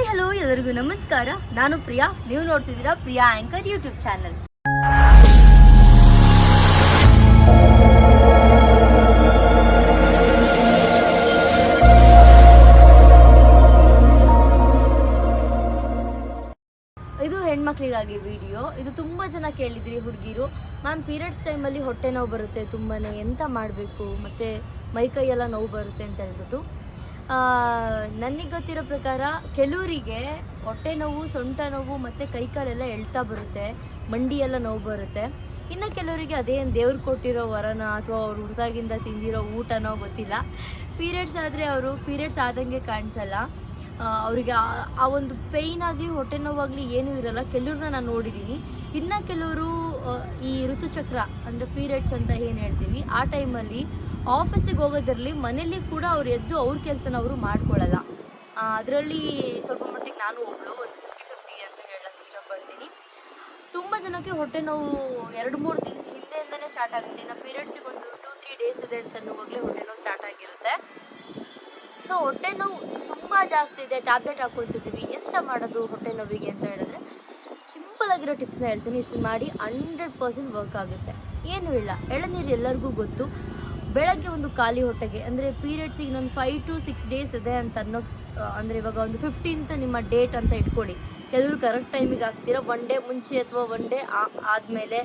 Hi hello ಎಲ್ಲರಿಗೂ ನಮಸ್ಕಾರ. ನಾನು ಪ್ರಿಯಾ. ನೀವು ನೋಡ್ತಿದ್ದೀರಾ ಪ್ರಿಯಾ ಆಂಕರ್ ಯೂಟ್ಯೂಬ್ ಚಾನಲ್ ಇದು ಹೆಣ್ಮಕ್ಳಿಗಾಗಿ ವಿಡಿಯೋ ಇದು ತುಂಬ ಜನ ಕೇಳಿದ್ರಿ ಹುಡುಗಿರು. ಮ್ಯಾಮ್ ಪೀರಿಯಡ್ಸ್ ಟೈಮಲ್ಲಿ ಹೊಟ್ಟೆ ನೋವು ಬರುತ್ತೆ ತುಂಬಾ ಎಂತ ಮಾಡಬೇಕು? ಮತ್ತೆ ಮೈಕೈ ಎಲ್ಲ ನೋವು ಬರುತ್ತೆ ಅಂತ ಹೇಳ್ಬಿಟ್ಟು. ನನಗೆ ಗೊತ್ತಿರೋ ಪ್ರಕಾರ ಕೆಲವರಿಗೆ ಹೊಟ್ಟೆ ನೋವು, ಸೊಂಟ ನೋವು ಮತ್ತು ಕೈಕಾಲೆಲ್ಲ ಎಳ್ತಾ ಬರುತ್ತೆ ಮಂಡಿ ಎಲ್ಲ ನೋವು ಬರುತ್ತೆ. ಇನ್ನು ಕೆಲವರಿಗೆ ಅದೇನು ದೇವ್ರು ಕೊಟ್ಟಿರೋ ವರನ ಅಥವಾ ಅವ್ರು ಹುಡ್ದಾಗಿಂದ ತಿಂದಿರೋ ಊಟನೋ ಗೊತ್ತಿಲ್ಲ. ಪೀರಿಯಡ್ಸ್ ಆದರೆ ಅವರು, ಪೀರಿಯಡ್ಸ್ ಆದಂಗೆ ಕಾಣಿಸಲ್ಲ. ಅವರಿಗೆ ಆ ಒಂದು ಪೇಯ್ನ್ ಆಗಲಿ, ಹೊಟ್ಟೆ ನೋವಾಗಲಿ ಏನೂ ಇರಲ್ಲ. ಕೆಲವ್ರನ್ನ ನಾನು ನೋಡಿದ್ದೀನಿ ಇನ್ನು ಕೆಲವರು ಈ ಋತುಚಕ್ರ ಅಂದರೆ ಪೀರಿಯಡ್ಸ್ ಅಂತ ಏನು ಹೇಳ್ತೀವಿ, ಆ ಟೈಮಲ್ಲಿ ಆಫೀಸಿಗೆ ಹೋಗೋದಿರಲಿ ಮನೇಲಿ ಕೂಡ ಅವ್ರು ಎದ್ದು ಅವ್ರ ಕೆಲಸನ ಅವರು ಮಾಡ್ಕೊಳ್ಳಲ್ಲ ಅದರಲ್ಲಿ ಸ್ವಲ್ಪ ಮಟ್ಟಿಗೆ ನಾನು ಒಬ್ಬಳು ಒಂದು ಫಿಫ್ಟಿ ಫಿಫ್ಟಿ ಅಂತ ಹೇಳಕ್ಕೆ ಇಷ್ಟಪಡ್ತೀನಿ. ತುಂಬ ಜನಕ್ಕೆ ಹೊಟ್ಟೆ ನೋವು ಎರಡು ಮೂರು ದಿನ ಹಿಂದೆಯಿಂದನೇ ಸ್ಟಾರ್ಟ್ ಆಗುತ್ತೆ. ಇನ್ನು ಪೀರಿಯಡ್ಸಿಗೆ ಒಂದು ಟೂ ತ್ರೀ ಡೇಸ್ ಇದೆ ಅಂತ ಅನ್ನುವಾಗಲೇ ಹೊಟ್ಟೆ ನೋವು ಸ್ಟಾರ್ಟ್ ಆಗಿರುತ್ತೆ. ಸೊ ಹೊಟ್ಟೆ ನೋವು ತುಂಬ ಜಾಸ್ತಿ ಇದೆ. ಟ್ಯಾಬ್ಲೆಟ್ ಹಾಕ್ಕೊಳ್ತಿದ್ದೀವಿ ಎಂತ ಮಾಡೋದು ಹೊಟ್ಟೆ ನೋವಿಗೆ ಅಂತ ಹೇಳಿದ್ರೆ ಸಿಂಪಲ್ ಆಗಿರೋ ಟಿಪ್ಸ್ನ ಹೇಳ್ತೀನಿ. ಇಷ್ಟು ಮಾಡಿ ಹಂಡ್ರೆಡ್ ಪರ್ಸೆಂಟ್ ವರ್ಕ್ ಆಗುತ್ತೆ. ಏನೂ ಇಲ್ಲ. ಎಳನೀರು ಎಲ್ಲರಿಗೂ ಗೊತ್ತು. ಬೆಳಗ್ಗೆ ಒಂದು ಖಾಲಿ ಹೊಟ್ಟೆಗೆ, ಅಂದರೆ ಪೀರಿಯಡ್ಸಿಗೆ ಇನ್ನೊಂದು ಫೈವ್ ಟು ಸಿಕ್ಸ್ ಡೇಸ್ ಇದೆ ಅಂತ ಅನ್ನೋ ಅಂದರೆ ಇವಾಗ ಒಂದು ಫಿಫ್ಟೀನ್ತ್ ನಿಮ್ಮ ಡೇಟ್ ಅಂತ ಇಟ್ಕೊಳ್ಳಿ. ಕೆಲವರು ಕರೆಕ್ಟ್ ಟೈಮಿಗೆ ಆಗ್ತೀರಾ? ಒನ್ ಡೇ ಮುಂಚೆ ಅಥವಾ ಒನ್ ಡೇ ಆದಮೇಲೆ.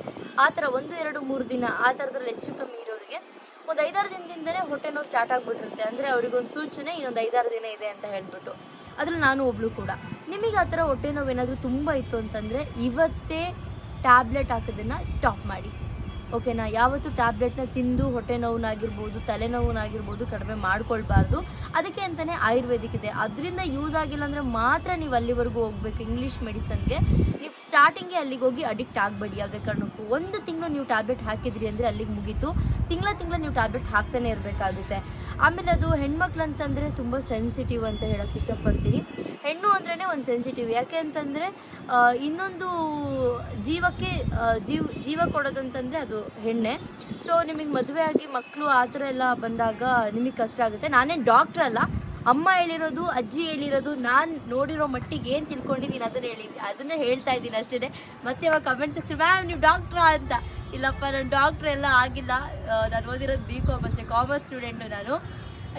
ಆ ಥರ ಒಂದು, ಎರಡು, ಮೂರು ದಿನ ಆ ಥರದ್ರಲ್ಲಿ ಹೆಚ್ಚು ಕಮ್ಮಿ ಇರೋರಿಗೆ ಒಂದು ಐದಾರು ದಿನದಿಂದನೇ ಹೊಟ್ಟೆ ನೋವು ಸ್ಟಾರ್ಟ್ ಆಗಿಬಿಟ್ಟಿರುತ್ತೆ. ಅಂದರೆ ಅವ್ರಿಗೊಂದು ಸೂಚನೆ ಇನ್ನೊಂದು ಐದಾರು ದಿನ ಇದೆ ಅಂತ ಹೇಳ್ಬಿಟ್ಟು. ಅದ್ರಲ್ಲಿ ನಾನು ಒಬ್ಳು ಕೂಡ. ನಿಮಗೆ ಆ ಥರ ಹೊಟ್ಟೆ ನೋವು ಏನಾದರೂ ತುಂಬ ಇತ್ತು ಅಂತಂದರೆ ಇವತ್ತೇ ಟ್ಯಾಬ್ಲೆಟ್ ಹಾಕೋದನ್ನು ಸ್ಟಾಪ್ ಮಾಡಿ. ಓಕೆನಾ ಯಾವತ್ತು ಟ್ಯಾಬ್ಲೆಟ್ನ ತಿಂದು ಹೊಟ್ಟೆ ನೋವನ್ನಾಗಿರ್ಬೋದು ತಲೆನೋವನ್ನಾಗಿರ್ಬೋದು ಕಡಿಮೆ ಮಾಡ್ಕೊಳ್ಬಾರ್ದು. ಅದಕ್ಕೆ ಅಂತಲೇ ಆಯುರ್ವೇದಿಕ್ ಇದೆ. ಅದರಿಂದ ಯೂಸ್ ಆಗಿಲ್ಲ ಅಂದರೆ ಮಾತ್ರ ನೀವು ಅಲ್ಲಿವರೆಗೂ ಹೋಗ್ಬೇಕು ಇಂಗ್ಲೀಷ್ ಮೆಡಿಸನ್ಗೆ ನೀವು ಸ್ಟಾರ್ಟಿಂಗೇ ಅಲ್ಲಿಗೆ ಹೋಗಿ ಅಡಿಕ್ಟ್ ಆಗಬೇಡಿ. ಯಾವುದೇ ಕಾರಣಕ್ಕೂ ಒಂದು ತಿಂಗಳು ನೀವು ಟ್ಯಾಬ್ಲೆಟ್ ಹಾಕಿದ್ರಿ ಅಂದರೆ ಅಲ್ಲಿಗೆ ಮುಗೀತು. ತಿಂಗಳ ತಿಂಗಳ ನೀವು ಟ್ಯಾಬ್ಲೆಟ್ ಹಾಕ್ತಾನೆ ಇರಬೇಕಾಗುತ್ತೆ. ಆಮೇಲೆ ಅದು ಹೆಣ್ಮಕ್ಳು ಅಂತಂದರೆ ತುಂಬ ಸೆನ್ಸಿಟಿವ್ ಅಂತ ಹೇಳೋಕ್ಕೆ ಇಷ್ಟಪಡ್ತೀನಿ. ಹೆಣ್ಣು ಅಂದ್ರೇ ಒಂದು ಸೆನ್ಸಿಟಿವ್ ಯಾಕೆ ಅಂತಂದರೆ ಇನ್ನೊಂದು ಜೀವಕ್ಕೆ ಜೀವ ಜೀವ ಕೊಡೋದು ಅಂತಂದರೆ ಅದು ಹೆಣ್ಣೆ. ಸೊ ನಿಮಗೆ ಮದುವೆ ಆಗಿ ಮಕ್ಕಳು ಆ ಥರ ಎಲ್ಲ ಬಂದಾಗ ನಿಮಗೆ ಕಷ್ಟ ಆಗುತ್ತೆ. ನಾನೇನು ಡಾಕ್ಟ್ರ್ ಅಲ್ಲ. ಅಮ್ಮ ಹೇಳಿರೋದು, ಅಜ್ಜಿ ಹೇಳಿರೋದು, ನಾನು ನೋಡಿರೋ ಮಟ್ಟಿಗೆ ಏನು ತಿಳ್ಕೊಂಡಿದ್ದೀನಿ ಅದನ್ನು ಹೇಳಿ. ಅದನ್ನೇ ಹೇಳ್ತಾ ಇದ್ದೀನಿ ಅಷ್ಟೇ ಮತ್ತೆ ಇವಾಗ ಕಮೆಂಟ್ ಸೆಕ್ಷನ್ ಮ್ಯಾಮ್ ನೀವು ಡಾಕ್ಟ್ರಾ ಅಂತ. ಇಲ್ಲಪ್ಪ, ನಾನು ಡಾಕ್ಟ್ರ್ ಎಲ್ಲ ಆಗಿಲ್ಲ. ನಾನು ಓದಿರೋದು ಬಿ ಕಾಮ್ ಅಷ್ಟೇ ಕಾಮರ್ಸ್ ಸ್ಟೂಡೆಂಟು ನಾನು.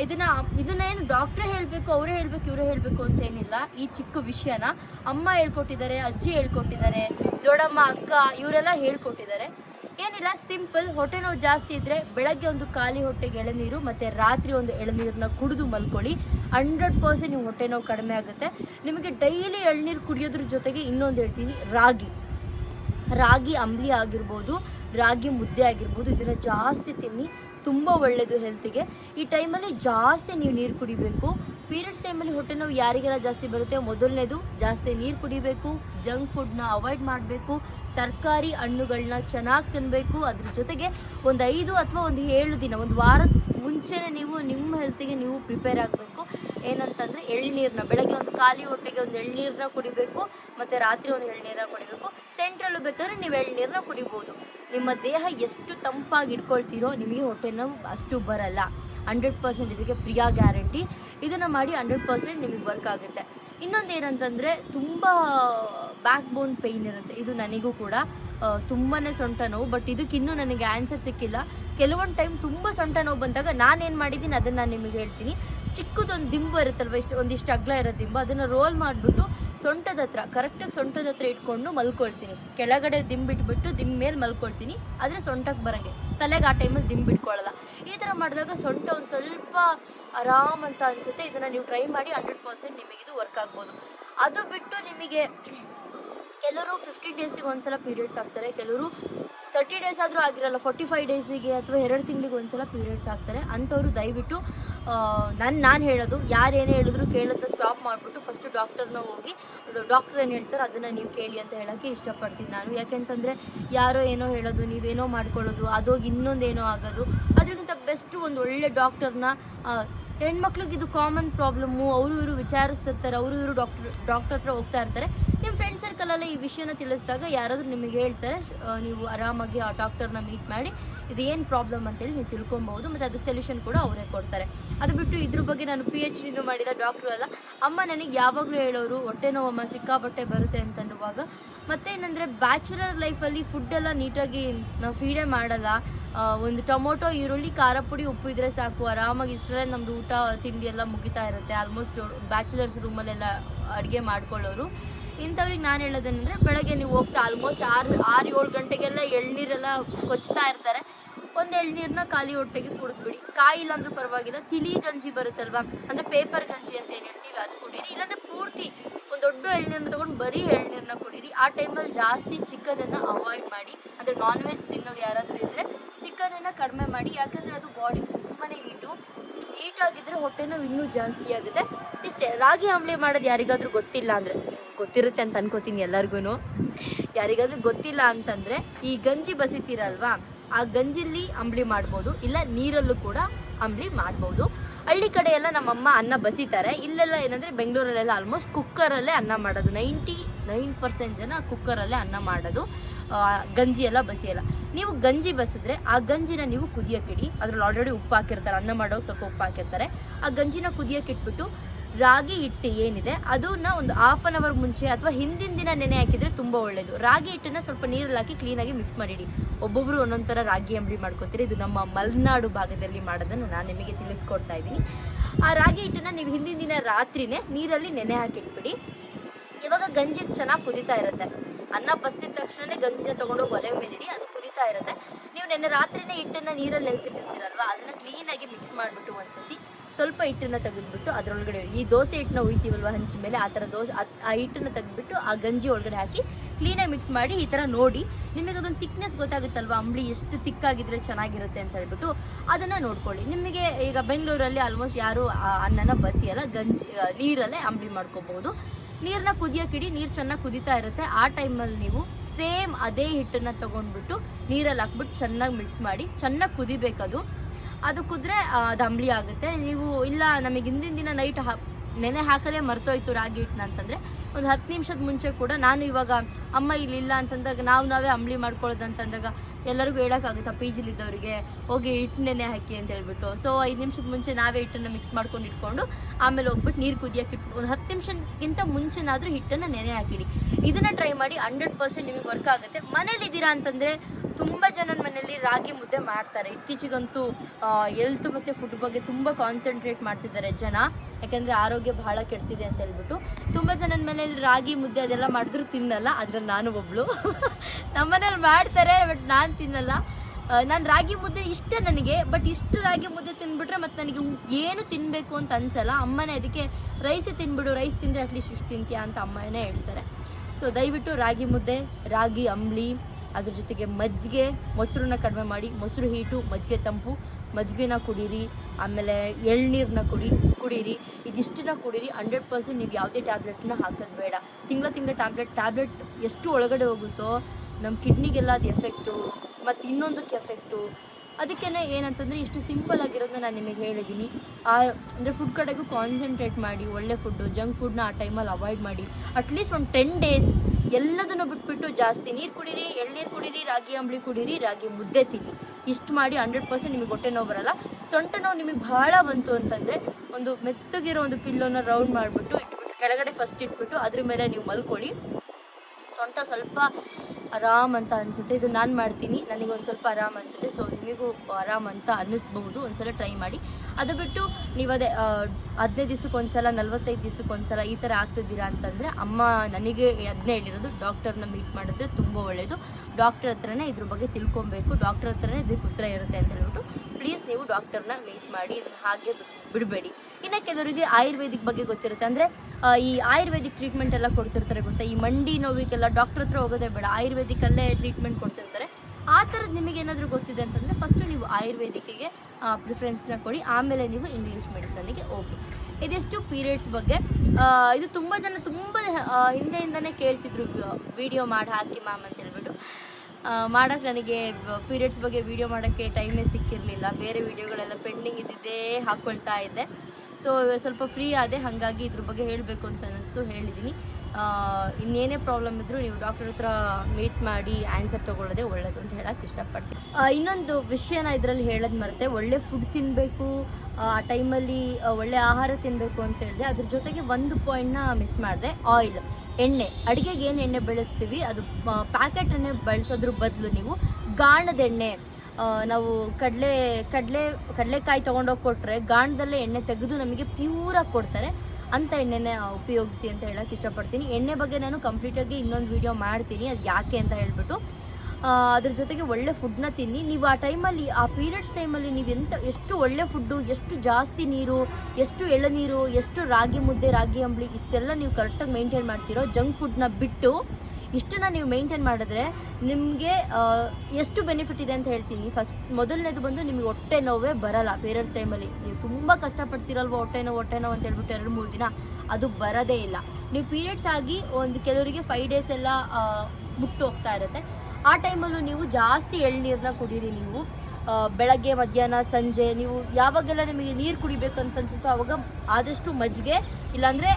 ಇದನ್ನು ಇದನ್ನೇನು ಡಾಕ್ಟ್ರೇ ಹೇಳಬೇಕು, ಅವರೇ ಹೇಳಬೇಕು, ಇವರೇ ಹೇಳಬೇಕು ಅಂತ ಏನಿಲ್ಲ. ಈ ಚಿಕ್ಕ ವಿಷಯನ ಅಮ್ಮ ಹೇಳ್ಕೊಟ್ಟಿದ್ದಾರೆ, ಅಜ್ಜಿ ಹೇಳ್ಕೊಟ್ಟಿದ್ದಾರೆ, ದೊಡ್ಡಮ್ಮ, ಅಕ್ಕ, ಇವರೆಲ್ಲ ಹೇಳ್ಕೊಟ್ಟಿದ್ದಾರೆ. ಏನಿಲ್ಲ ಸಿಂಪಲ್ ಹೊಟ್ಟೆ ನೋವು ಜಾಸ್ತಿ ಇದ್ದರೆ ಬೆಳಗ್ಗೆ ಒಂದು ಖಾಲಿ ಹೊಟ್ಟೆಗೆ ಎಳನೀರು ಮತ್ತು ರಾತ್ರಿ ಒಂದು ಎಳನೀರನ್ನ ಕುಡಿದು ಮಲ್ಕೊಳ್ಳಿ. ಹಂಡ್ರೆಡ್ ಪರ್ಸೆಂಟ್ ನಿಮ್ಮ ಹೊಟ್ಟೆ ನೋವು ಕಡಿಮೆ ಆಗುತ್ತೆ. ನಿಮಗೆ ಡೈಲಿ ಎಳನೀರು ಕುಡಿಯೋದ್ರ ಜೊತೆಗೆ ಇನ್ನೊಂದು ಹೇಳ್ತೀನಿ, ರಾಗಿ. ರಾಗಿ ಅಂಬ್ಲಿ ಆಗಿರ್ಬೋದು, ರಾಗಿ ಮುದ್ದೆ ಆಗಿರ್ಬೋದು, ಇದನ್ನು ಜಾಸ್ತಿ ತಿನ್ನಿ. ತುಂಬ ಒಳ್ಳೆಯದು ಹೆಲ್ತಿಗೆ ಈ ಟೈಮಲ್ಲಿ ಜಾಸ್ತಿ ನೀವು ನೀರು ಕುಡಿಬೇಕು. ಪೀರಿಯಡ್ಸ್ ಟೈಮಲ್ಲಿ ಹೊಟ್ಟೆ ನೋವು ಯಾರಿಗೆಲ್ಲ ಜಾಸ್ತಿ ಬರುತ್ತೆ? ಮೊದಲನೇದು, ಜಾಸ್ತಿ ನೀರು ಕುಡಿಬೇಕು, ಜಂಕ್ ಫುಡ್ನ ಅವಾಯ್ಡ್ ಮಾಡಬೇಕು, ತರಕಾರಿ ಹಣ್ಣುಗಳನ್ನ ಚೆನ್ನಾಗಿ ತಿನ್ನಬೇಕು ಅದ್ರ ಜೊತೆಗೆ ಒಂದು ಐದು ಅಥವಾ ಒಂದು ಏಳು ದಿನ, ಒಂದು ವಾರದ ಮುಂಚೆನೇ ನೀವು ನಿಮ್ಮ ಹೆಲ್ತಿಗೆ ನೀವು ಪ್ರಿಪೇರ್ ಆಗಬೇಕು. ಏನಂತಂದರೆ ಎಳ್ನೀರನ್ನ ಬೆಳಗ್ಗೆ ಒಂದು ಖಾಲಿ ಹೊಟ್ಟೆಗೆ ಒಂದು ಎಳ್ನೀರನ್ನ ಕುಡಿಬೇಕು, ಮತ್ತು ರಾತ್ರಿ ಒಂದು ಎಳ್ನೀರನ್ನ ಕುಡಿಬೇಕು. ಸೆಂಟ್ರಲ್ಲೂ ಬೇಕಾದ್ರೆ ನೀವು ಎಳ್ನೀರನ್ನ ಕುಡಿಬೋದು. ನಿಮ್ಮ ದೇಹ ಎಷ್ಟು ತಂಪಾಗಿ ಇಟ್ಕೊಳ್ತೀರೋ ನಿಮಗೆ ಹೊಟ್ಟೆ ನೋವು ಅಷ್ಟು ಬರಲ್ಲ. ಹಂಡ್ರೆಡ್ ಪರ್ಸೆಂಟ್ ಇದಕ್ಕೆ ಪ್ರಿಯಾ ಗ್ಯಾರಂಟಿ. ಇದನ್ನು ಮಾಡಿ ಹಂಡ್ರೆಡ್ ಪರ್ಸೆಂಟ್ ನಿಮಗೆ ವರ್ಕ್ ಆಗುತ್ತೆ. ಇನ್ನೊಂದು ಏನಂತಂದರೆ ತುಂಬ ಬ್ಯಾಕ್ ಬೋನ್ ಇರುತ್ತೆ. ಇದು ನನಗೂ ಕೂಡ. ತುಂಬಾ ಸೊಂಟ ನೋವು ಬಟ್ ಇದಕ್ಕಿನ್ನೂ ನನಗೆ ಆನ್ಸರ್ ಸಿಕ್ಕಿಲ್ಲ. ಕೆಲವೊಂದು ಟೈಮ್ ತುಂಬ ಸೊಂಟ ನೋವು ಬಂದಾಗ ನಾನೇನು ಮಾಡಿದ್ದೀನಿ, ಅದನ್ನು ನಾನು ನಿಮಗೆ ಹೇಳ್ತೀನಿ. ಚಿಕ್ಕದೊಂದು ದಿಂಬು ಇರುತ್ತಲ್ವ, ಇಷ್ಟು, ಒಂದಿಷ್ಟು ಅಗ್ಲ ಇರೋ ದಿಂಬು, ಅದನ್ನು ರೋಲ್ ಮಾಡಿಬಿಟ್ಟು ಸೊಂಟದ ಹತ್ರ ಕರೆಕ್ಟಾಗಿ ಸೊಂಟದ ಹತ್ರ ಇಟ್ಕೊಂಡು ಮಲ್ಕೊಳ್ತೀನಿ. ಕೆಳಗಡೆ ದಿಂಬಿಟ್ಬಿಟ್ಟು ದಿಂಬ ಮೇಲೆ ಮಲ್ಕೊಳ್ತೀನಿ. ಆದರೆ ಸೊಂಟಕ್ಕೆ ಬರೋಂಗೆ. ತಲೆಗೆ ಆ ಟೈಮಲ್ಲಿ ದಿಂಬಿಟ್ಕೊಳ್ಳಲ್ಲ ಈ ಥರ ಮಾಡಿದಾಗ ಸೊಂಟ ಒಂದು ಸ್ವಲ್ಪ ಆರಾಮ್ ಅಂತ ಅನಿಸುತ್ತೆ. ಇದನ್ನು ನೀವು ಟ್ರೈ ಮಾಡಿ ಹಂಡ್ರೆಡ್ ಪರ್ಸೆಂಟ್ ನಿಮಗೆ ಇದು ವರ್ಕ್ ಆಗ್ಬೋದು. ಅದು ಬಿಟ್ಟು ನಿಮಗೆ ಕೆಲವರು ಫಿಫ್ಟೀನ್ ಡೇಸಿಗೆ ಒಂದ್ಸಲ ಪೀರಿಯಡ್ಸ್ ಆಗ್ತಾರೆ ಕೆಲವರು ತರ್ಟಿ ಡೇಸ್ ಆದರೂ ಆಗಿರಲ್ಲ ಫೋರ್ಟಿ ಫೈವ್ ಡೇಸಿಗೆ ಅಥವಾ ಎರಡು ತಿಂಗಳಿಗೆ ಒಂದ್ಸಲ ಪೀರಿಯಡ್ಸ್ ಆಗ್ತಾರೆ. ಅಂಥವ್ರು ದಯವಿಟ್ಟು ನಾನು ನಾನು ಹೇಳೋದು ಯಾರು ಏನೇ ಹೇಳಿದ್ರು ಕೇಳೋದನ್ನ ಸ್ಟಾಪ್ ಮಾಡಿಬಿಟ್ಟು ಫಸ್ಟು ಡಾಕ್ಟರ್ನ ಹೋಗಿ ಡಾಕ್ಟರ್ ಏನು ಹೇಳ್ತಾರೆ, ಅದನ್ನು ನೀವು ಕೇಳಿ ಅಂತ ಹೇಳೋಕ್ಕೆ ಇಷ್ಟಪಡ್ತೀನಿ ನಾನು. ಯಾಕೆಂತಂದರೆ, ಯಾರೋ ಏನೋ ಹೇಳೋದು, ನೀವೇನೋ ಮಾಡ್ಕೊಳ್ಳೋದು, ಅದೋಗಿ ಇನ್ನೊಂದೇನೋ ಆಗೋದು. ಅದಕ್ಕಿಂತ ಬೆಸ್ಟು ಒಂದು ಒಳ್ಳೆ ಡಾಕ್ಟರ್ನ ಹೆಣ್ಮಕ್ಳಿಗೆ ಇದು ಕಾಮನ್ ಪ್ರಾಬ್ಲಮ್ಮು ಅವರು ಇವರು ವಿಚಾರಿಸ್ತಿರ್ತಾರೆ, ಅವರು ಇವರು ಡಾಕ್ಟರ್ ಡಾಕ್ಟರ್ ಹತ್ರ ಹೋಗ್ತಾ ಇರ್ತಾರೆ. ನಿಮ್ಮ ಫ್ರೆಂಡ್ ಸರ್ಕಲಲ್ಲೇ ಈ ವಿಷಯನ ತಿಳಿಸಿದಾಗ ಯಾರಾದರೂ ನಿಮಗೆ ಹೇಳ್ತಾರೆ ನೀವು ಆರಾಮಾಗಿ ಆ ಡಾಕ್ಟರ್ನ ಮೀಟ್ ಮಾಡಿ ಇದು ಏನು ಪ್ರಾಬ್ಲಮ್ ಅಂತೇಳಿ ನೀವು ತಿಳ್ಕೊಬಹುದು. ಮತ್ತು ಅದಕ್ಕೆ ಸೊಲ್ಯೂಷನ್ ಕೂಡ ಅವರೇ ಕೊಡ್ತಾರೆ. ಅದು ಬಿಟ್ಟು ಇದ್ರ ಬಗ್ಗೆ ನಾನು ಪಿ ಎಚ್ ಡಿನೂ ಮಾಡಿದ ಡಾಕ್ಟ್ರು ಅಲ್ಲ. ಅಮ್ಮ ನನಗೆ ಯಾವಾಗಲೂ ಹೇಳೋರು, ಹೊಟ್ಟೆ ನೋವಮ್ಮ, ಸಿಕ್ಕಾಪಟ್ಟೆ ಬರುತ್ತೆ ಅಂತನ್ನುವಾಗ ಮತ್ತೆ ಏನಂದ್ರೆ ಬ್ಯಾಚುಲರ್ ಲೈಫಲ್ಲಿ ಫುಡ್ಡೆಲ್ಲ ನೀಟಾಗಿ ನಾವು ಫೀಡೇ ಮಾಡಲ್ಲ. ಒಂದು ಟೊಮೊಟೊ, ಈರುಳ್ಳಿ, ಖಾರ ಪುಡಿ, ಉಪ್ಪು ಇದ್ರೆ ಸಾಕು. ಆರಾಮಾಗಿ ಇಷ್ಟರಲ್ಲೇ ನಮ್ದು ಊಟ, ತಿಂಡಿ ಎಲ್ಲ ಮುಗಿತಾ ಇರುತ್ತೆ. ಆಲ್ಮೋಸ್ಟ್ ಬ್ಯಾಚುಲರ್ಸ್ ರೂಮಲ್ಲೆಲ್ಲ ಅಡುಗೆ ಮಾಡ್ಕೊಳ್ಳೋರು. ಇಂಥವ್ರಿಗೆ ನಾನು ಹೇಳೋದೇನೆಂದರೆ ಬೆಳಗ್ಗೆ ನೀವು ಹೋಗ್ತಾ ಆಲ್ಮೋಸ್ಟ್ ಆರು ಆರು ಏಳು ಗಂಟೆಗೆಲ್ಲ ಎಳ್ನೀರೆಲ್ಲ ಕೊಚ್ತಾ ಇರ್ತಾರೆ. ಒಂದು ಎಳ್ನೀರನ್ನ ಖಾಲಿ ಹೊಟ್ಟೆಗೆ ಕುಡಿದ್ಬಿಡಿ. ಕಾಯಿ ಇಲ್ಲಾಂದ್ರೂ ಪರವಾಗಿಲ್ಲ. ತಿಳಿ ಗಂಜಿ ಬರುತ್ತಲ್ವಾ? ಅಂದರೆ ಪೇಪರ್ ಗಂಜಿ ಅಂತ ಏನು ಹೇಳ್ತೀವಿ? ಅದು ಕುಡೀರಿ. ಇಲ್ಲಾಂದ್ರೆ ಪೂರ್ತಿ ಒಂದು ದೊಡ್ಡ ಎಳ್ನೀರನ್ನ ತಗೊಂಡು ಬರೀ ಎಳ್ನೀರನ್ನ ಕುಡೀರಿ. ಆ ಟೈಮಲ್ಲಿ ಜಾಸ್ತಿ ಚಿಕನನ್ನು ಅವಾಯ್ಡ್ ಮಾಡಿ. ಅಂದರೆ ನಾನ್ ವೆಜ್ ತಿನ್ನೋರು ಯಾರಾದರೂ ಇದ್ದರೆ ಚಿಕನನ್ನು ಕಡಿಮೆ ಮಾಡಿ. ಯಾಕಂದರೆ ಅದು ಬಾಡಿ ತುಂಬಾ ಹೀಟು ಆಗಿದ್ರೆ ಹೊಟ್ಟೆ ನೋವು ಇನ್ನೂ ಜಾಸ್ತಿ ಆಗುತ್ತೆ. ಇಷ್ಟೇ, ರಾಗಿ ಆಮ್ಲೆ ಮಾಡೋದು ಯಾರಿಗಾದ್ರೂ ಗೊತ್ತಿಲ್ಲ ಅಂದರೆ, ಗೊತ್ತಿರುತ್ತೆ ಅಂತ ಅನ್ಕೋತೀನಿ ಎಲ್ಲರಿಗೂ ಯಾರಿಗಾದ್ರೂ ಗೊತ್ತಿಲ್ಲ ಅಂತಂದರೆ ಈ ಗಂಜಿ ಬಸಿತೀರಲ್ವಾ? ಆ ಗಂಜಿಲಿ ಅಂಬ್ಲಿ ಮಾಡ್ಬೋದು, ಇಲ್ಲ ನೀರಲ್ಲೂ ಕೂಡ ಅಂಬ್ಲಿ ಮಾಡ್ಬೋದು. ಹಳ್ಳಿ ಕಡೆ ಎಲ್ಲ ನಮ್ಮಮ್ಮ ಅನ್ನ ಬಸಿತಾರೆ. ಇಲ್ಲೆಲ್ಲ ಏನಂದರೆ ಬೆಂಗಳೂರಲ್ಲೆಲ್ಲ ಆಲ್ಮೋಸ್ಟ್ ಕುಕ್ಕರಲ್ಲೇ ಅನ್ನ ಮಾಡೋದು. ನೈಂಟಿ ನೈನ್ ಪರ್ಸೆಂಟ್ ಜನ ಕುಕ್ಕರಲ್ಲೇ ಅನ್ನ ಮಾಡೋದು. ಗಂಜಿ ಎಲ್ಲ ಬಸಿಯಲ್ಲ ನೀವು ಗಂಜಿ ಬಸಿದ್ರೆ ಆ ಗಂಜಿನ ನೀವು ಕುದಿಯೋಕ್ಕಿಡಿ ಅದ್ರಲ್ಲಿ ಆಲ್ರೆಡಿ ಉಪ್ಪು ಹಾಕಿರ್ತಾರೆ. ಅನ್ನ ಮಾಡೋಕೆ ಸ್ವಲ್ಪ ಉಪ್ಪು ಹಾಕಿರ್ತಾರೆ. ಆ ಗಂಜಿನ ಕುದಿಯೋಕ್ಕಿಟ್ಬಿಟ್ಟು ರಾಗಿ ಹಿಟ್ಟು ಏನಿದೆ, ಅದನ್ನ ಒಂದು ಹಾಫ್ ಅನ್ ಅವರ್ ಮುಂಚೆ ಅಥವಾ ಹಿಂದಿನ ದಿನ ನೆನೆ ಹಾಕಿದ್ರೆ ತುಂಬ ಒಳ್ಳೆಯದು ರಾಗಿ ಹಿಟ್ಟನ್ನ ಸ್ವಲ್ಪ ನೀರಲ್ಲಿ ಹಾಕಿ ಕ್ಲೀನಾಗಿ ಮಿಕ್ಸ್ ಮಾಡಿಡಿ ಒಬ್ಬೊಬ್ಬರು ಒಂದೊಂದು ರಾಗಿ ಅಂಬ್ರಿ ಮಾಡ್ಕೋತೀರಿ. ಇದು ನಮ್ಮ ಮಲೆನಾಡು ಭಾಗದಲ್ಲಿ ಮಾಡೋದನ್ನು ನಾನು ನಿಮಗೆ ತಿಳಿಸ್ಕೊಡ್ತಾ ಇದ್ದೀನಿ. ಆ ರಾಗಿ ಹಿಟ್ಟನ್ನ ನೀವು ಹಿಂದಿನ ದಿನ ರಾತ್ರಿನೇ ನೀರಲ್ಲಿ ನೆನೆ ಹಾಕಿಟ್ಬಿಡಿ ಇವಾಗ ಗಂಜಿ ಚೆನ್ನಾಗಿ ಕುದೀತಾ ಇರುತ್ತೆ. ಅನ್ನ ಬಸ್ತಿದ ತಕ್ಷಣ ಗಂಜಿನ ತೊಗೊಂಡೋಗಿ ಒಲೆ ಮೇಲಿಡಿ ಅದು ಕುದೀತಾ ಇರುತ್ತೆ. ನೀವು ನೆನ್ನೆ ರಾತ್ರಿನೇ ಹಿಟ್ಟನ್ನ ನೀರಲ್ಲಿ ನೆನೆಸಿಟ್ಟಿರ್ತೀರಲ್ವ, ಅದನ್ನ ಕ್ಲೀನಾಗಿ ಮಿಕ್ಸ್ ಮಾಡಿಬಿಟ್ಟು ಒಂದ್ಸತಿ ಸ್ವಲ್ಪ ಹಿಟ್ಟನ್ನ ತೆಗೆದುಬಿಟ್ಟು ಅದರೊಳಗಡೆ ಈ ದೋಸೆ ಹಿಟ್ಟನ್ನ ಉಯ್ತೀವಲ್ವ ಹಂಚಿ ಮೇಲೆ, ಆ ಥರ ದೋಸೆ ಆ ಹಿಟ್ಟನ್ನ ತೆಗೆದ್ಬಿಟ್ಟು ಆ ಗಂಜಿ ಒಳಗಡೆ ಹಾಕಿ ಕ್ಲೀನಾಗಿ ಮಿಕ್ಸ್ ಮಾಡಿ ಈ ಥರ ನೋಡಿ. ನಿಮಗೆ ಅದೊಂದು ತಿಕ್ನೆಸ್ ಗೊತ್ತಾಗುತ್ತಲ್ವ? ಅಂಬಳಿ ಎಷ್ಟು ತಿಕ್ಕಾಗಿದ್ರೆ ಚೆನ್ನಾಗಿರುತ್ತೆ ಅಂತ ಹೇಳ್ಬಿಟ್ಟು ಅದನ್ನು ನೋಡ್ಕೊಳ್ಳಿ. ನಿಮಗೆ ಈಗ ಬೆಂಗಳೂರಲ್ಲಿ ಆಲ್ಮೋಸ್ಟ್ ಯಾರು ಅನ್ನನ ಬಸಿಯಲ್ಲ ಗಂಜಿ ನೀರಲ್ಲೇ ಅಂಬಳಿ ಮಾಡ್ಕೋಬಹುದು ನೀರನ್ನ ಕುದಿಯೋಕ್ಕಿಡಿ, ನೀರು ಚೆನ್ನಾಗಿ ಕುದಿತಾ ಇರುತ್ತೆ. ಆ ಟೈಮಲ್ಲಿ ನೀವು ಸೇಮ್ ಅದೇ ಹಿಟ್ಟನ್ನು ತೊಗೊಂಡ್ಬಿಟ್ಟು ನೀರಲ್ಲಿ ಹಾಕ್ಬಿಟ್ಟು ಚೆನ್ನಾಗಿ ಮಿಕ್ಸ್ ಮಾಡಿ, ಚೆನ್ನಾಗಿ ಕುದಿಬೇಕದು. ಅದು ಕುದ್ರೆ ಅದು ಅಂಬ್ಲಿ ಆಗುತ್ತೆ. ನೀವು ಇಲ್ಲ, ನಮಗೆ ಹಿಂದಿನ ದಿನ ನೈಟ್ ಹಾ, ನೆನೆ ಹಾಕದೇ ಮರ್ತೋಯ್ತು ರಾಗಿ ಹಿಟ್ಟನ್ನ ಅಂತಂದರೆ, ಒಂದು ಹತ್ತು ನಿಮಿಷದ ಮುಂಚೆ ಕೂಡ ನಾನು ಇವಾಗ, ಅಮ್ಮ ಇಲ್ಲಿ ಇಲ್ಲ ಅಂತಂದಾಗ ನಾವು ನಾವೇ ಅಂಬ್ಲಿ ಮಾಡ್ಕೊಳ್ಳೋದು ಅಂತಂದಾಗ ಎಲ್ಲರಿಗೂ ಹೇಳೋಕ್ಕಾಗುತ್ತಾ? ಪಿ ಜಿಲಿದ್ದವರಿಗೆ ಹೋಗಿ ಹಿಟ್ಟು ನೆನೆ ಹಾಕಿ ಅಂತ ಹೇಳ್ಬಿಟ್ಟು. ಸೊ ಐದು ನಿಮಿಷದ ಮುಂಚೆ ನಾವೇ ಹಿಟ್ಟನ್ನು ಮಿಕ್ಸ್ ಮಾಡ್ಕೊಂಡು ಇಟ್ಕೊಂಡು, ಆಮೇಲೆ ಹೋಗ್ಬಿಟ್ಟು ನೀರು ಕುದಿಯೋಕೆ ಇಟ್ಬಿಟ್ಟು ಒಂದು ಹತ್ತು ನಿಮಿಷಕ್ಕಿಂತ ಮುಂಚೆನಾದರೂ ಹಿಟ್ಟನ್ನು ನೆನೆ ಹಾಕಿಡಿ. ಇದನ್ನು ಟ್ರೈ ಮಾಡಿ ಹಂಡ್ರೆಡ್ ಪರ್ಸೆಂಟ್ ನಿಮಗೆ ವರ್ಕ್ ಆಗುತ್ತೆ. ಮನೇಲಿದ್ದೀರಾ ಅಂತಂದರೆ ತುಂಬ ಜನ ಮನೆಯಲ್ಲಿ ರಾಗಿ ಮುದ್ದೆ ಮಾಡ್ತಾರೆ. ಇತ್ತೀಚೆಗಂತೂ ಹೆಲ್ತ್ ಮತ್ತು ಫುಡ್ ಬಗ್ಗೆ ತುಂಬ ಕಾನ್ಸಂಟ್ರೇಟ್ ಮಾಡ್ತಿದ್ದಾರೆ ಜನ. ಯಾಕೆಂದರೆ ಆರೋಗ್ಯ ಬಹಳ ಕೆಡ್ತಿದೆ ಅಂತ ಹೇಳ್ಬಿಟ್ಟು. ತುಂಬ ಜನದ ಮನೆಯಲ್ಲಿ ರಾಗಿ ಮುದ್ದೆ ಅದೆಲ್ಲ ಮಾಡಿದ್ರು ತಿನ್ನಲ್ಲ. ಅದ್ರಲ್ಲಿ ನಾನು ಒಬ್ಳು. ನಮ್ಮನೇಲಿ ಮಾಡ್ತಾರೆ ಬಟ್ ನಾನು ತಿನ್ನಲ್ಲ. ನಾನು ರಾಗಿ ಮುದ್ದೆ ಇಷ್ಟ ನನಗೆ ಬಟ್ ಇಷ್ಟು ರಾಗಿ ಮುದ್ದೆ ತಿನ್ಬಿಟ್ರೆ ಮತ್ತು ನನಗೆ ಏನು ತಿನ್ನಬೇಕು ಅಂತ ಅನ್ಸಲ್ಲ. ಅಮ್ಮನೇ ಅದಕ್ಕೆ ರೈಸೇ ತಿನ್ಬಿಡು, ರೈಸ್ ತಿಂದರೆ ಅಟ್ಲೀಸ್ಟ್ ಇಷ್ಟು ತಿಂತೀಯಾ? ಅಂತ ಅಮ್ಮನೇ ಹೇಳ್ತಾರೆ. ಸೊ ದಯವಿಟ್ಟು ರಾಗಿ ಮುದ್ದೆ, ರಾಗಿ ಅಂಬ್ಲಿ ಅದ್ರ ಜೊತೆಗೆ ಮಜ್ಜಿಗೆ ಮೊಸರನ್ನ ಕಡಿಮೆ ಮಾಡಿ, ಮೊಸರು ಹೀಟು, ಮಜ್ಜಿಗೆ ತಂಪು, ಮಜ್ಜಿಗೆನ ಕುಡೀರಿ, ಆಮೇಲೆ ಎಳ್ನೀರನ್ನ ಕುಡಿ, ಕುಡೀರಿ. ಇದಿಷ್ಟನ್ನ ಕುಡೀರಿ, ಹಂಡ್ರೆಡ್ ಪರ್ಸೆಂಟ್ ನೀವು ಯಾವುದೇ ಟ್ಯಾಬ್ಲೆಟ್ನ ಹಾಕೋದು ಬೇಡ. ತಿಂಗಳ ತಿಂಗಳ ಟ್ಯಾಬ್ಲೆಟ್ ಟ್ಯಾಬ್ಲೆಟ್ ಎಷ್ಟು ಒಳಗಡೆ ಹೋಗುತ್ತೋ ನಮ್ಮ ಕಿಡ್ನಿಗೆಲ್ಲ ಅದು ಎಫೆಕ್ಟು, ಮತ್ತು ಇನ್ನೊಂದಕ್ಕೆ ಎಫೆಕ್ಟು. ಅದಕ್ಕೇ ಏನಂತಂದರೆ ಇಷ್ಟು ಸಿಂಪಲ್ ಆಗಿರೋದನ್ನ ನಾನು ನಿಮಗೆ ಹೇಳಿದ್ದೀನಿ ಆ, ಅಂದರೆ ಫುಡ್ ಕಡೆಗೂ ಕಾನ್ಸಂಟ್ರೇಟ್ ಮಾಡಿ, ಒಳ್ಳೆ ಫುಡ್ಡು ಜಂಕ್ ಫುಡ್ನ ಆ ಟೈಮಲ್ಲಿ ಅವಾಯ್ಡ್ ಮಾಡಿ. ಅಟ್ಲೀಸ್ಟ್ ಒಂದು ಟೆನ್ ಡೇಸ್ ಎಲ್ಲದನ್ನು ಬಿಟ್ಬಿಟ್ಟು ಜಾಸ್ತಿ ನೀರು ಕುಡೀರಿ, ಎಳ್ನೀರು ಕುಡೀರಿ, ರಾಗಿ ಅಂಬಳಿ ಕುಡೀರಿ, ರಾಗಿ ಮುದ್ದೆ ತಿನ್ನಿ. ಇಷ್ಟು ಮಾಡಿ ಹಂಡ್ರೆಡ್ ಪರ್ಸೆಂಟ್ ನಿಮಗೆ ಹೊಟ್ಟೆ ನೋವು ಬರಲ್ಲ. ಸೊಂಟ ನೋವು ನಿಮಗೆ ಭಾಳ ಬಂತು ಅಂತಂದರೆ ಒಂದು ಮೆತ್ತಗಿರೋ ಒಂದು ಪಿಲ್ಲೋನ ರೌಂಡ್ ಮಾಡಿಬಿಟ್ಟು ಇಟ್ಬಿಟ್ಟು ಕೆಳಗಡೆ ಫಸ್ಟ್ ಇಟ್ಬಿಟ್ಟು ಅದ್ರ ಮೇಲೆ ನೀವು ಮಲ್ಕೊಳ್ಳಿ. ಸೊಂಟ ಸ್ವಲ್ಪ ಆರಾಮ್ ಅಂತ ಅನಿಸುತ್ತೆ. ಇದು ನಾನು ಮಾಡ್ತೀನಿ. ನನಗೆ ಒಂದು ಸ್ವಲ್ಪ ಆರಾಮ್ ಅನಿಸುತ್ತೆ. ಸೊ ನಿಮಗೂ ಆರಾಮ್ ಅಂತ ಅನ್ನಿಸ್ಬಹುದು. ಒಂದ್ಸಲ ಟ್ರೈ ಮಾಡಿ. ಅದು ಬಿಟ್ಟು ನೀವು ಅದೇ ಹದಿನೈದು ದಿವ್ಸಕ್ಕೆ ಒಂದ್ಸಲ ನಲ್ವತ್ತೈದು ದಿವ್ಸಕ್ಕೆ ಒಂದ್ಸಲ ಈ ಥರ ಆಗ್ತಿದ್ದೀರಾ ಅಂತಂದರೆ ಅಮ್ಮ ನನಗೆ ಅದನ್ನೇ ಹೇಳಿರೋದು ಡಾಕ್ಟರ್ನ ಮೀಟ್ ಮಾಡಿದ್ರೆ ತುಂಬ ಒಳ್ಳೆಯದು ಡಾಕ್ಟರ್ ಹತ್ರನೇ ಇದ್ರ ಬಗ್ಗೆ ತಿಳ್ಕೊಬೇಕು ಡಾಕ್ಟರ್ ಹತ್ರನೇ ಇದಕ್ಕೆ ಉತ್ತರ ಇರುತ್ತೆ ಅಂತ ಹೇಳ್ಬಿಟ್ಟು ಪ್ಲೀಸ್ ನೀವು ಡಾಕ್ಟರ್ನ ಮೀಟ್ ಮಾಡಿ ಇದನ್ನು ಹಾಗೆ ಬಿಡಬೇಡಿ. ಇನ್ನು ಕೆಲವರಿಗೆ ಆಯುರ್ವೇದಿಕ್ ಬಗ್ಗೆ ಗೊತ್ತಿರುತ್ತೆ ಅಂದರೆ ಈ ಆಯುರ್ವೇದಿಕ್ ಟ್ರೀಟ್ಮೆಂಟ್ ಎಲ್ಲ ಕೊಡ್ತಿರ್ತಾರೆ ಗೊತ್ತಾ? ಈ ಮಂಡಿ ನೋವಿಗೆಲ್ಲ ಡಾಕ್ಟರ್ ಹತ್ರ ಹೋಗೋದೇ ಬೇಡ. ಆಯುರ್ವೇದಿಕಲ್ಲೇ ಟ್ರೀಟ್ಮೆಂಟ್ ಕೊಡ್ತಿರ್ತಾರೆ. ಆ ಥರದ್ದು ನಿಮಗೆ ಏನಾದರೂ ಗೊತ್ತಿದೆ ಅಂತಂದರೆ ಫಸ್ಟು ನೀವು ಆಯುರ್ವೇದಿಕ್ಕಿಗೆ ಪ್ರಿಫರೆನ್ಸ್ನ ಕೊಡಿ. ಆಮೇಲೆ ನೀವು ಇಂಗ್ಲೀಷ್ ಮೆಡಿಸನ್ನಿಗೆ ಹೋಗಿ ಇದೆಷ್ಟು ಪೀರಿಯಡ್ಸ್ ಬಗ್ಗೆ? ಇದು ತುಂಬ ಜನ ತುಂಬ ಹಿಂದೆಯಿಂದನೇ ಕೇಳ್ತಿದ್ರು ವಿಡಿಯೋ ಮಾಡಿ, ಹಾಕಿ ಮ್ಯಾಮ್ ಅಂತ ಹೇಳ್ಬಿಟ್ಟು. ಮಾಡೋಕ್ಕೆ ನನಗೆ ಪೀರಿಯಡ್ಸ್ ಬಗ್ಗೆ ವಿಡಿಯೋ ಮಾಡೋಕ್ಕೆ ಟೈಮೇ ಸಿಕ್ಕಿರಲಿಲ್ಲ. ಬೇರೆ ವಿಡಿಯೋಗಳೆಲ್ಲ ಪೆಂಡಿಂಗ್ ಇದ್ದಿದ್ದೇ ಹಾಕ್ಕೊಳ್ತಾ ಇದ್ದೆ. ಸೊ ಸ್ವಲ್ಪ ಫ್ರೀ ಆದೆ, ಹಾಗಾಗಿ ಇದ್ರ ಬಗ್ಗೆ ಹೇಳಬೇಕು ಅಂತ ಅನ್ನಿಸ್ತು ಹೇಳಿದ್ದೀನಿ ಇನ್ನೇನೇ ಪ್ರಾಬ್ಲಮ್ ಇದ್ದರೂ ನೀವು ಡಾಕ್ಟರ್ ಹತ್ರ ಮೀಟ್ ಮಾಡಿ ಆನ್ಸರ್ ತಗೊಳ್ಳೋದೆ ಒಳ್ಳೇದು ಅಂತ ಹೇಳಕ್ಕೆ ಇಷ್ಟಪಡ್ತೀನಿ. ಇನ್ನೊಂದು ವಿಷಯನ ಇದರಲ್ಲಿ ಹೇಳೋದು ಮರೆತೆ, ಒಳ್ಳೆ ಫುಡ್ ತಿನ್ನಬೇಕು ಆ ಟೈಮಲ್ಲಿ ಒಳ್ಳೆ ಆಹಾರ ತಿನ್ನಬೇಕು ಅಂತ ಹೇಳಿದೆ. ಅದ್ರ ಜೊತೆಗೆ ಒಂದು ಪಾಯಿಂಟ್ನ ಮಿಸ್ ಮಾಡಿದೆ ಆಯಿಲ್ ಎಣ್ಣೆ. ಅಡುಗೆಗೆ ಏನು ಎಣ್ಣೆ ಬೆಳೆಸ್ತೀವಿ? ಅದು ಪ್ಯಾಕೆಟ್ ಎಣ್ಣೆ ಬಳಸೋದ್ರ ಬದಲು ನೀವು ಗಾಣದ ಎಣ್ಣೆ. ನಾವು ಕಡಲೆ ಕಡಲೆ, ಕಡಲೆಕಾಯಿ ತೊಗೊಂಡೋಗಿ ಕೊಟ್ಟರೆ ಗಾಣದಲ್ಲೇ ಎಣ್ಣೆ ತೆಗೆದು ನಮಗೆ ಪ್ಯೂರಾಗಿ ಕೊಡ್ತಾರೆ. ಅಂಥ ಎಣ್ಣೆನ ಉಪಯೋಗಿಸಿ ಅಂತ ಹೇಳೋಕ್ಕೆ ಇಷ್ಟಪಡ್ತೀನಿ. ಎಣ್ಣೆ ಬಗ್ಗೆ ನಾನು ಕಂಪ್ಲೀಟಾಗಿ ಇನ್ನೊಂದು ವಿಡಿಯೋ ಮಾಡ್ತೀನಿ. ಅದು ಯಾಕೆ ಅಂತ ಹೇಳ್ಬಿಟ್ಟು ಅದ್ರ ಜೊತೆಗೆ ಒಳ್ಳೆ ಫುಡ್ನ ತಿನ್ನಿ. ನೀವು ಆ ಟೈಮಲ್ಲಿ ಆ ಪೀರಿಯಡ್ಸ್ ಟೈಮಲ್ಲಿ ನೀವು ಎಂತ, ಎಷ್ಟು ಒಳ್ಳೆ ಫುಡ್ಡು ಎಷ್ಟು ಜಾಸ್ತಿ ನೀರು, ಎಷ್ಟು ಎಳನೀರು ಎಷ್ಟು ರಾಗಿ ಮುದ್ದೆ, ರಾಗಿ ಅಂಬ್ಲಿ, ಇಷ್ಟೆಲ್ಲ ನೀವು ಕರೆಕ್ಟಾಗಿ ಮೇಂಟೈನ್ ಮಾಡ್ತೀರೋ ಜಂಕ್ ಫುಡ್ನ ಬಿಟ್ಟು ಇಷ್ಟನ್ನ ನೀವು ಮೇಂಟೈನ್ ಮಾಡಿದ್ರೆ ನಿಮಗೆ ಎಷ್ಟು ಬೆನಿಫಿಟ್ ಇದೆ ಅಂತ ಹೇಳ್ತೀನಿ. ಫಸ್ಟ್ ಮೊದಲನೇದು ಬಂದು ನಿಮಗೆ ಹೊಟ್ಟೆ ನೋವೇ ಬರಲ್ಲ. ಪೀರಿಯಡ್ಸ್ ಟೈಮಲ್ಲಿ ನೀವು ತುಂಬ ಕಷ್ಟಪಡ್ತೀರಲ್ವ ಹೊಟ್ಟೆ ನೋವು ಹೊಟ್ಟೆ ನೋವು ಅಂತ ಹೇಳ್ಬಿಟ್ಟು ಎರಡು, ಮೂರು ದಿನ? ಅದು ಬರೋದೇ ಇಲ್ಲ. ನೀವು ಪೀರಿಯಡ್ಸ್ ಆಗಿ ಒಂದು ಕೆಲವರಿಗೆ ಫೈವ್ ಡೇಸ್ ಎಲ್ಲ ಮುಟ್ಟು ಹೋಗ್ತಾ ಇರುತ್ತೆ. ಆ ಟೈಮಲ್ಲೂ ನೀವು ಜಾಸ್ತಿ ಎಳ್ನೀರನ್ನ ಕುಡೀರಿ ನೀವು. ಬೆಳಗ್ಗೆ, ಮಧ್ಯಾಹ್ನ, ಸಂಜೆ, ನೀವು ಯಾವಾಗೆಲ್ಲ ನಿಮಗೆ ನೀರು ಕುಡಿಬೇಕು ಅಂತ ಅನ್ಸುತ್ತೋ ಅವಾಗ ಆದಷ್ಟು ಮಜ್ಜಿಗೆ, ಇಲ್ಲಾಂದರೆ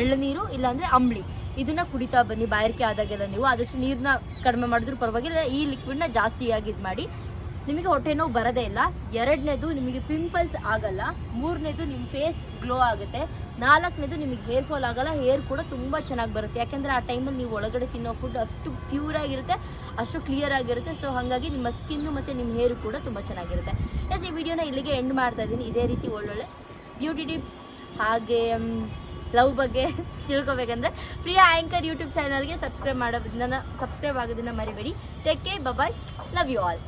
ಎಳ್ನೀರು, ಇಲ್ಲಾಂದರೆ, ಅಂಬ್ಲಿ. ಇದನ್ನ ಕುಡಿತಾ ಬನ್ನಿ, ಬಾಯಾರಿಕೆ ಆದಾಗೆಲ್ಲ ನೀವು. ಆದಷ್ಟು ನೀರನ್ನ ಕಡಿಮೆ ಮಾಡಿದ್ರು ಪರವಾಗಿಲ್ಲ, ಈ ಲಿಕ್ವಿಡ್ನ ಜಾಸ್ತಿಯಾಗಿ ಇದು ಮಾಡಿ. ನಿಮಗೆ ಹೊಟ್ಟೆ ನೋವು ಬರೋದೇ ಇಲ್ಲ. ಎರಡನೇದು ನಿಮಗೆ ಪಿಂಪಲ್ಸ್ ಆಗಲ್ಲ. ಮೂರನೇದು ನಿಮ್ಮ ಫೇಸ್ ಗ್ಲೋ ಆಗುತ್ತೆ. ನಾಲ್ಕನೇದು ನಿಮಗೆ ಹೇರ್ ಫಾಲ್ ಆಗಲ್ಲ. ಹೇರ್ ಕೂಡ ತುಂಬ ಚೆನ್ನಾಗಿ ಬರುತ್ತೆ. ಯಾಕೆಂದರೆ ಆ ಟೈಮಲ್ಲಿ ನೀವು ಒಳಗಡೆ ತಿನ್ನೋ ಫುಡ್ ಅಷ್ಟು ಪ್ಯೂರ್ ಆಗಿರುತ್ತೆ, ಅಷ್ಟು ಕ್ಲಿಯರ್ ಆಗಿರುತ್ತೆ. ಸೊ ಹಾಗಾಗಿ ನಿಮ್ಮ ಸ್ಕಿನ್ನು ಮತ್ತು ನಿಮ್ಮ ಹೇರು ಕೂಡ ತುಂಬ ಚೆನ್ನಾಗಿರುತ್ತೆ. ಎಸ್ ಈ ವಿಡಿಯೋನ ಇಲ್ಲಿಗೆ ಎಂಡ್ ಮಾಡ್ತಾ ಇದ್ದೀನಿ. ಇದೇ ರೀತಿ ಒಳ್ಳೊಳ್ಳೆ ಬ್ಯೂಟಿ ಟಿಪ್ಸ್ ಹಾಗೆ ಲವ್ ಬಗ್ಗೆ ತಿಳ್ಕೊಬೇಕಂದ್ರೆ ಪ್ರಿಯ ಆ್ಯಂಕರ್ ಯೂಟ್ಯೂಬ್ ಚಾನಲ್ಗೆ ಸಬ್ಸ್ಕ್ರೈಬ್ ಮಾಡೋದನ್ನ ಸಬ್ಸ್ಕ್ರೈಬ್ ಆಗೋದನ್ನ ಮರಿಬೇಡಿ. Take care bye bye love you all